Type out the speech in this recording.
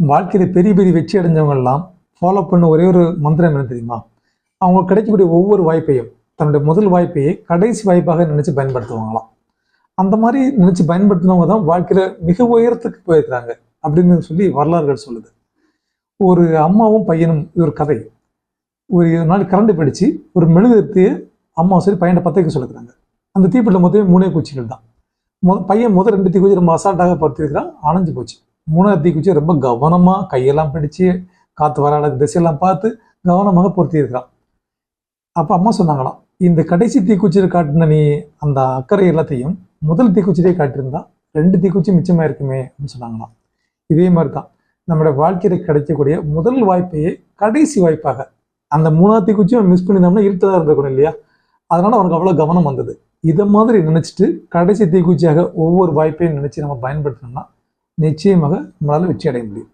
வாழ்க்கையில் பெரிய பெரிய வெற்றி அடைஞ்சவங்கெல்லாம் ஃபாலோ பண்ண ஒரே ஒரு மந்திரம் என்ன தெரியுமா? அவங்க கிடைக்கக்கூடிய ஒவ்வொரு வாய்ப்பையும் தன்னுடைய முதல் வாய்ப்பையே கடைசி வாய்ப்பாக நினச்சி பயன்படுத்துவாங்களாம். அந்த மாதிரி நினச்சி பயன்படுத்தினவங்க தான் வாழ்க்கையில் மிக உயரத்துக்கு போயிருக்கிறாங்க அப்படின்னு சொல்லி வரலாறுகள் சொல்லுது. ஒரு அம்மாவும் பையனும் இது ஒரு கதை. ஒரு நாள் கரண்டு பிடிச்சி ஒரு மெழுகுத்தியை அம்மா சரி பையனை பத்தைக்கு வைக்க சொல்லுறாங்க அந்த தீப்பிட்ட மொத்தமே மூணே பூச்சிகள் தான். மொ பையன் முதல் ரெண்டு தீக்குச்சி ரொம்ப அசால்ட்டாக படுத்திருக்கிறான் அணைஞ்சு போச்சு. மூணாவது தீக்குச்சி ரொம்ப கவனமாக கையெல்லாம் பிடிச்சு காற்று வர அளவுக்கு திசையெல்லாம் பார்த்து கவனமாக பொருத்தி இருக்கிறான் அப்போ அம்மா சொன்னாங்களாம் இந்த கடைசி தீக்குச்சியில் காட்டின நீ அந்த அக்கறை எல்லாத்தையும் முதல் தீக்குச்சியிலே காட்டியிருந்தா ரெண்டு தீக்குச்சி மிச்சமாக இருக்குமே அப்படின்னு சொன்னாங்களாம். இதே மாதிரி தான் நம்மளோட வாழ்க்கையில் கிடைக்கக்கூடிய முதல் வாய்ப்பையே கடைசி வாய்ப்பாக அந்த மூணாவது தீக்குச்சியும் மிஸ் பண்ணியிருந்தோம்னா இருட்டதாக இருந்திருக்கணும் இல்லையா? அதனால் அவனுக்கு அவ்வளோ கவனம் வந்தது. இதை மாதிரி நினச்சிட்டு கடைசி தீக்குச்சியாக ஒவ்வொரு வாய்ப்பையும் நினச்சி நம்ம பயன்படுத்தினோம்னா நிச்சயமாக நம்மளால வெற்றி அடைய முடியும்.